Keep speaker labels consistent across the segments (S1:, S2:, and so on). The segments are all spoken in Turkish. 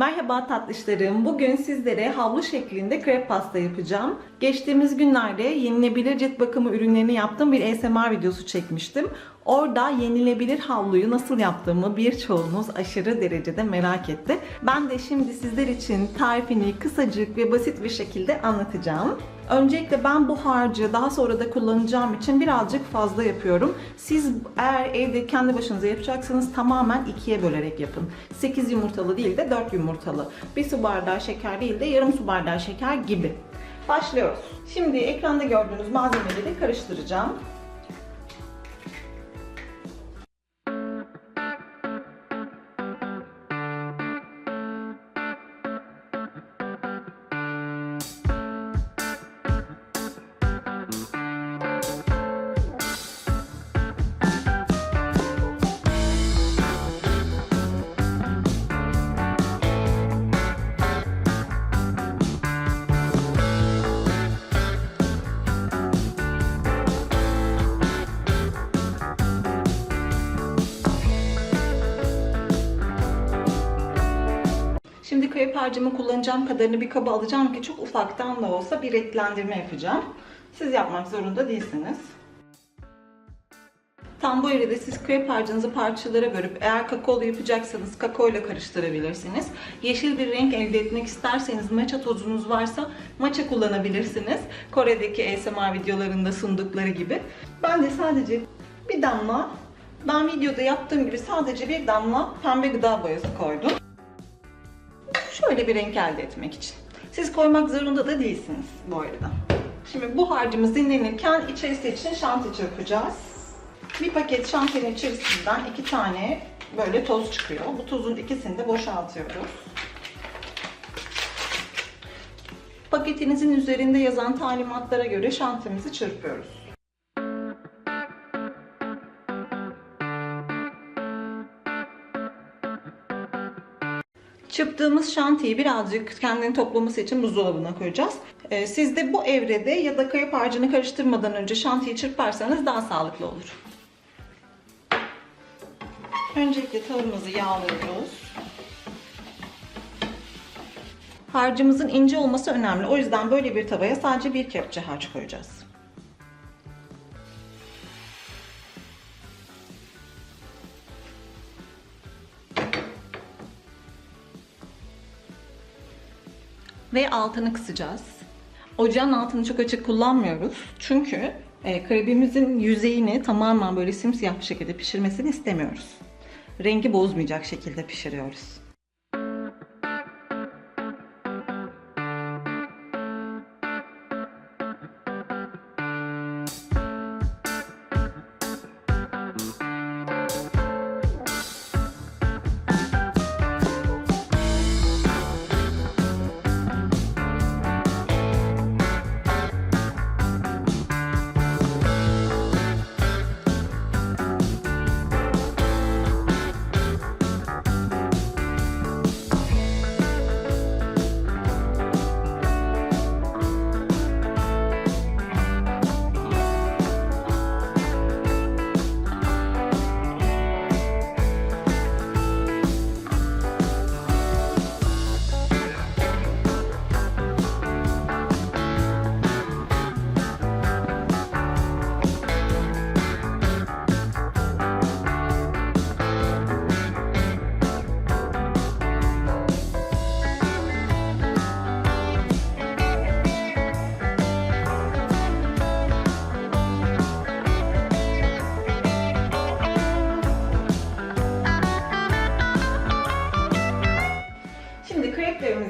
S1: Merhaba tatlışlarım. Bugün sizlere havlu şeklinde krep pasta yapacağım. Geçtiğimiz günlerde yenilebilir cilt bakımı ürünlerini yaptığım bir ASMR videosu çekmiştim. Orada yenilebilir havluyu nasıl yaptığımı birçoğunuz aşırı derecede merak etti. Ben de şimdi sizler için tarifini kısacık ve basit bir şekilde anlatacağım. Öncelikle ben bu harcı daha sonra da kullanacağım için birazcık fazla yapıyorum. Siz eğer evde kendi başınıza yapacaksanız tamamen ikiye bölerek yapın. 8 yumurtalı değil de 4 yumurtalı. Bir su bardağı şeker değil de yarım su bardağı şeker gibi. Başlıyoruz. Şimdi ekranda gördüğünüz malzemeleri karıştıracağım. Krep harcımı kullanacağım kadarını bir kaba alacağım ki çok ufaktan da olsa bir renklendirme yapacağım. Siz yapmak zorunda değilsiniz. Tam bu evrede siz krep harcınızı parçalara bölüp eğer kakaolu yapacaksanız kakao ile karıştırabilirsiniz. Yeşil bir renk elde etmek isterseniz matcha tozunuz varsa matcha kullanabilirsiniz. Kore'deki ASMR videolarında sundukları gibi. Ben de sadece bir damla, ben videoda yaptığım gibi sadece bir damla pembe gıda boyası koydum. Şöyle bir renk elde etmek için. Siz koymak zorunda da değilsiniz bu arada. Şimdi bu harcımız dinlenirken içerisi için şanti çırpacağız. Bir paket şantinin içerisinden iki tane böyle toz çıkıyor. Bu tozun ikisini de boşaltıyoruz. Paketinizin üzerinde yazan talimatlara göre şantimizi çırpıyoruz. Çırptığımız şantiyi birazcık kendini toplaması için buzdolabına koyacağız. Ee, siz de bu evrede ya da kayıp harcını karıştırmadan önce şantiyi çırparsanız daha sağlıklı olur. Öncelikle tavamızı yağlıyoruz. Harcımızın ince olması önemli. O yüzden böyle bir tavaya sadece bir kepçe harç koyacağız. Ve altını kısacağız. Ocağın altını çok açık kullanmıyoruz. Çünkü e, krebimizin yüzeyini tamamen böyle simsiyah bir şekilde pişirmesini istemiyoruz. Rengi bozmayacak şekilde pişiriyoruz.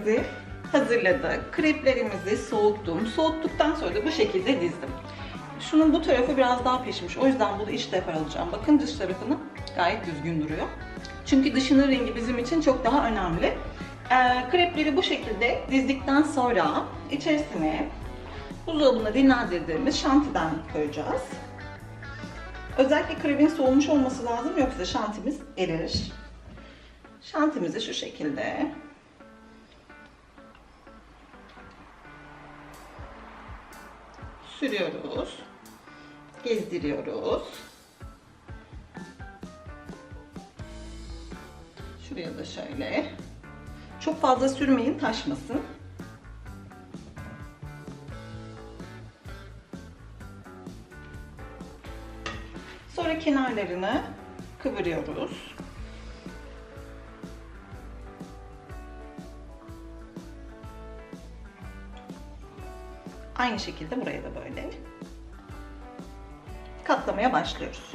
S1: Kreplerimizi hazırladık. Kreplerimizi soğuttum. Soğuttuktan sonra da bu şekilde dizdim. Şunun bu tarafı biraz daha pişmiş. O yüzden bunu iç tarafa alacağım. Bakın dış tarafını gayet düzgün duruyor. Çünkü dışının rengi bizim için çok daha önemli. Ee, krepleri bu şekilde dizdikten sonra içerisine buzdolabında dinlendirdiğimiz şantiden koyacağız. Özellikle krebin soğumuş olması lazım yoksa şantimiz erir. Şantimizi şu şekilde sürüyoruz. Gezdiriyoruz. Şuraya da şöyle. Çok fazla sürmeyin taşmasın. Sonra kenarlarını kıvırıyoruz. Aynı şekilde buraya da böyle katlamaya başlıyoruz.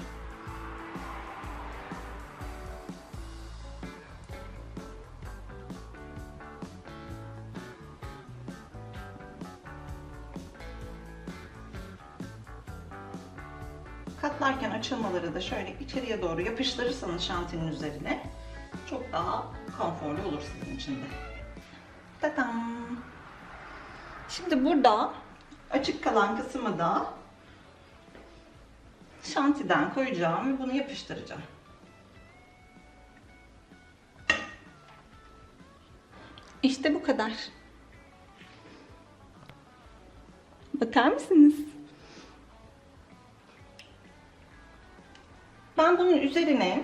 S1: Katlarken açılmaları da şöyle içeriye doğru yapıştırırsanız şantinin üzerine çok daha konforlu olur sizin için de. Tatam. Şimdi burada açık kalan kısmı da şantiden koyacağım ve bunu yapıştıracağım. İşte bu kadar. Bakar mısınız? Ben bunun üzerine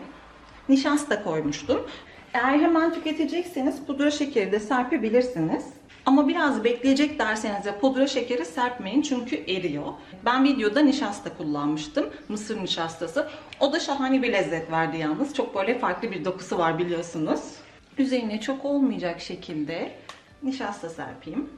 S1: nişasta koymuştum. Eğer hemen tüketecekseniz pudra şekeri de serpebilirsiniz. Ama biraz bekleyecek derseniz de pudra şekeri serpmeyin çünkü eriyor. Ben videoda nişasta kullanmıştım. Mısır nişastası. O da şahane bir lezzet verdi yalnız. Çok böyle farklı bir dokusu var biliyorsunuz. Üzerine çok olmayacak şekilde nişasta serpeyim.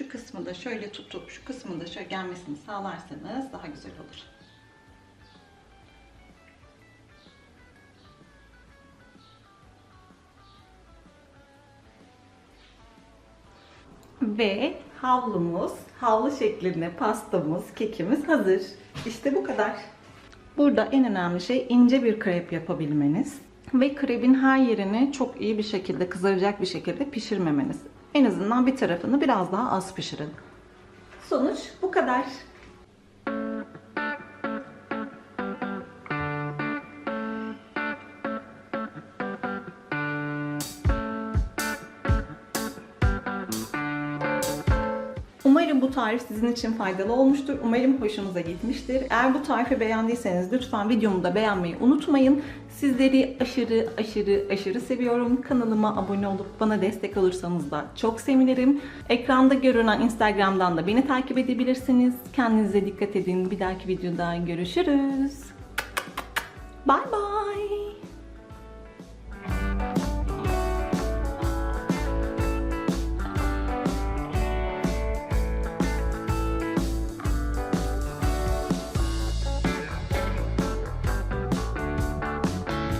S1: Şu kısmı da şöyle tutup şu kısmı da şöyle gelmesini sağlarsanız daha güzel olur. Ve havlumuz, havlu şeklinde pastamız, kekimiz hazır. İşte bu kadar. Burada en önemli şey ince bir krep yapabilmeniz ve krebin her yerini çok iyi bir şekilde kızaracak bir şekilde pişirmemeniz. En azından bir tarafını biraz daha az pişirin. Sonuç bu kadar. Umarım bu tarif sizin için faydalı olmuştur. Umarım hoşunuza gitmiştir. Eğer bu tarifi beğendiyseniz lütfen videomu da beğenmeyi unutmayın. Sizleri aşırı aşırı aşırı seviyorum. Kanalıma abone olup bana destek olursanız da çok sevinirim. Ekranda görünen Instagram'dan da beni takip edebilirsiniz. Kendinize dikkat edin. Bir dahaki videoda görüşürüz. Bye bye.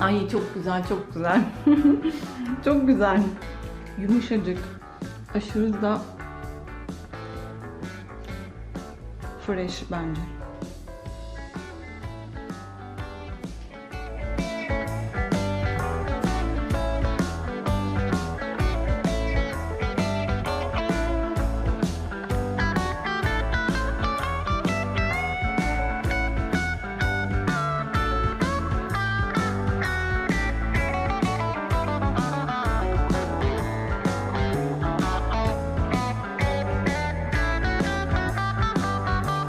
S1: Ay çok güzel, çok güzel. çok güzel. Yumuşacık. Aşırı da fresh bence.